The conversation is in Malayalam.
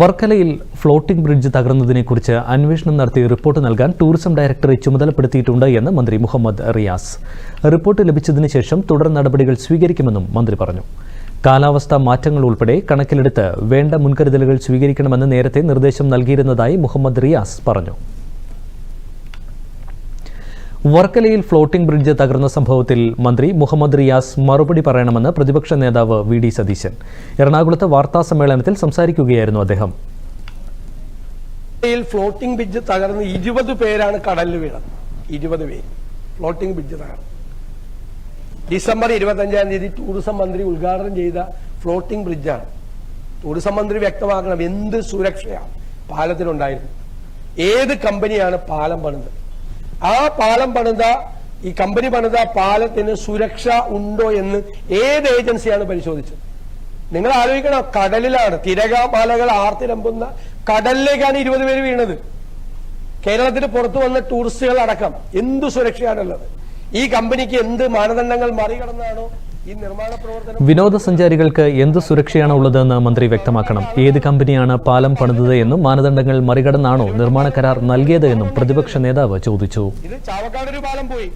വർക്കലയിൽ ഫ്ലോട്ടിംഗ് ബ്രിഡ്ജ് തകർന്നതിനെക്കുറിച്ച് അന്വേഷണം നടത്തി റിപ്പോർട്ട് നൽകാൻ ടൂറിസം ഡയറക്ടറെ ചുമതലപ്പെടുത്തിയിട്ടുണ്ട് എന്ന് മന്ത്രി മുഹമ്മദ് റിയാസ്. റിപ്പോർട്ട് ലഭിച്ചതിന് ശേഷം തുടർ നടപടികൾ സ്വീകരിക്കുമെന്നും മന്ത്രി പറഞ്ഞു. കാലാവസ്ഥാ മാറ്റങ്ങൾ ഉൾപ്പെടെ കണക്കിലെടുത്ത് വേണ്ട മുൻകരുതലുകൾ സ്വീകരിക്കണമെന്ന് നേരത്തെ നിർദ്ദേശം നൽകിയിരുന്നതായി മുഹമ്മദ് റിയാസ് പറഞ്ഞു. വർക്കലയിൽ ഫ്ലോട്ടിംഗ് ബ്രിഡ്ജ് തകർന്ന സംഭവത്തിൽ മന്ത്രി മുഹമ്മദ് റിയാസ് മറുപടി പറയണമെന്ന് പ്രതിപക്ഷ നേതാവ് വി ഡി സതീശൻ. എറണാകുളത്ത് വാർത്താ സമ്മേളനത്തിൽ സംസാരിക്കുകയായിരുന്നു അദ്ദേഹം. ഫ്ലോട്ടിംഗ് ബ്രിഡ്ജ് തകർന്ന് ഇരുപത് പേരാണ് കടലിൽ വീണത്. ഇരുപത് പേര്. ഫ്ലോട്ടിംഗ് ബ്രിഡ്ജ് തകർന്നു. ഡിസംബർ ഇരുപത്തഞ്ചാം തീയതി ടൂറിസം മന്ത്രി ഉദ്ഘാടനം ചെയ്ത ഫ്ലോട്ടിംഗ് ബ്രിഡ്ജാണ്. ടൂറിസം മന്ത്രി വ്യക്തമാക്കണം എന്ത് സുരക്ഷയാണ് പാലത്തിലുണ്ടായിരുന്നു ഏത് കമ്പനിയാണ് പാലം പണിത് ആ പാലം പണിത ഈ കമ്പനി പണിത പാലത്തിന് സുരക്ഷ ഉണ്ടോ എന്ന് ഏത് ഏജൻസിയാണ് പരിശോധിച്ചത്? നിങ്ങൾ ആലോചിക്കണം കടലിലാണ് തിരകാമാലകൾ ആർത്തിരമ്പുന്ന കടലിലേക്കാണ് ഇരുപത് പേര് വീണത്. കേരളത്തിന് പുറത്തു വന്ന ടൂറിസ്റ്റുകൾ അടക്കം എന്ത് സുരക്ഷയാണുള്ളത്? ഈ കമ്പനിക്ക് എന്ത് മാനദണ്ഡങ്ങൾ മറികടന്നാണോ വിനോദസഞ്ചാരികൾക്ക് എന്ത് സുരക്ഷയാണ് ഉള്ളതെന്ന് മന്ത്രി വ്യക്തമാക്കണം. ഏത് കമ്പനിയാണ് പാലം പണിതത് എന്നും മാനദണ്ഡങ്ങൾ മറികടന്നാണോ നിർമ്മാണ കരാർ നൽകിയത് എന്നും പ്രതിപക്ഷ നേതാവ് ചോദിച്ചു. ഇത് ചാവക്കാട് ഒരു പാലം പോയി.